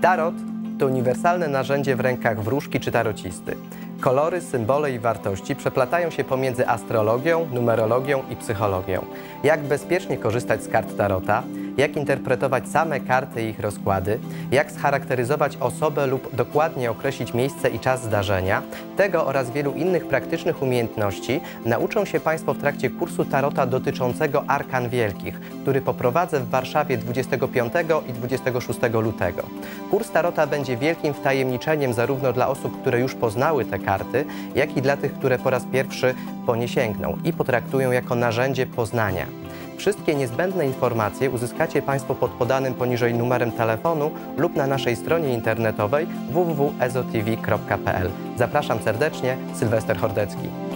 Tarot to uniwersalne narzędzie w rękach wróżki czy tarocisty. Kolory, symbole i wartości przeplatają się pomiędzy astrologią, numerologią i psychologią. Jak bezpiecznie korzystać z kart tarota, jak interpretować same karty i ich rozkłady, jak scharakteryzować osobę lub dokładnie określić miejsce i czas zdarzenia, tego oraz wielu innych praktycznych umiejętności nauczą się Państwo w trakcie kursu tarota dotyczącego Arkan Wielkich, który poprowadzę w Warszawie 25 i 26 lutego. Kurs tarota będzie wielkim wtajemniczeniem zarówno dla osób, które już poznały te karty, jak i dla tych, które po raz pierwszy po nie sięgną i potraktują jako narzędzie poznania. Wszystkie niezbędne informacje uzyskacie Państwo pod podanym poniżej numerem telefonu lub na naszej stronie internetowej www.ezotv.pl. Zapraszam serdecznie, Sylwester Hordecki.